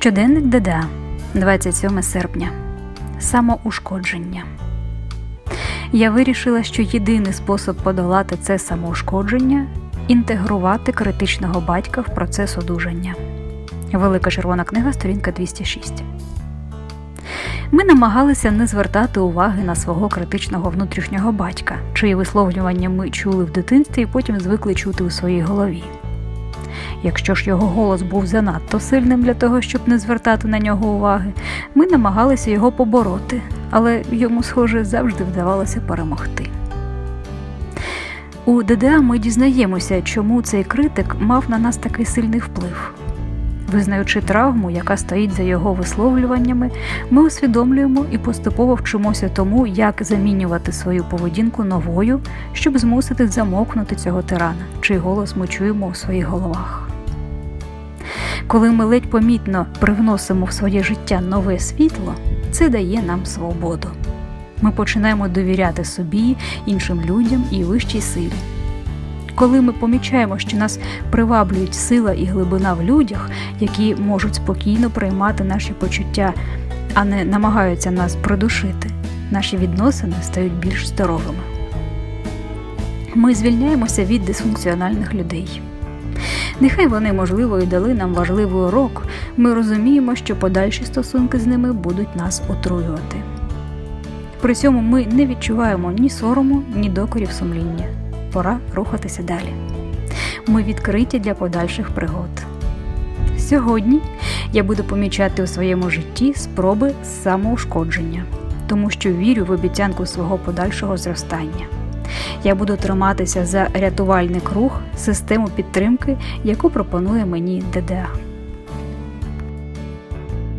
Щоденник ДДА, 27 серпня. Самоушкодження. Я вирішила, що єдиний спосіб подолати це самоушкодження інтегрувати критичного батька в процес одужання. Велика червона книга, сторінка 206. Ми намагалися не звертати уваги на свого критичного внутрішнього батька, чиї висловлювання ми чули в дитинстві і потім звикли чути у своїй голові. Якщо ж його голос був занадто сильним для того, щоб не звертати на нього уваги, ми намагалися його побороти, але йому, схоже, завжди вдавалося перемогти. У ДДА ми дізнаємося, чому цей критик мав на нас такий сильний вплив. Визнаючи травму, яка стоїть за його висловлюваннями, ми усвідомлюємо і поступово вчимося тому, як замінювати свою поведінку новою, щоб змусити замовкнути цього тирана, чий голос ми чуємо у своїх головах. Коли ми ледь помітно привносимо в своє життя нове світло, це дає нам свободу. Ми починаємо довіряти собі, іншим людям і вищій силі. Коли ми помічаємо, що нас приваблюють сила і глибина в людях, які можуть спокійно приймати наші почуття, а не намагаються нас придушити, наші відносини стають більш здоровими. Ми звільняємося від дисфункціональних людей. Нехай вони, можливо, і дали нам важливий урок, ми розуміємо, що подальші стосунки з ними будуть нас отруювати. При цьому ми не відчуваємо ні сорому, ні докорів сумління. Пора рухатися далі. Ми відкриті для подальших пригод. Сьогодні я буду помічати у своєму житті спроби самоушкодження, тому що вірю в обіцянку свого подальшого зростання. Я буду триматися за рятувальний круг, систему підтримки, яку пропонує мені ДДА.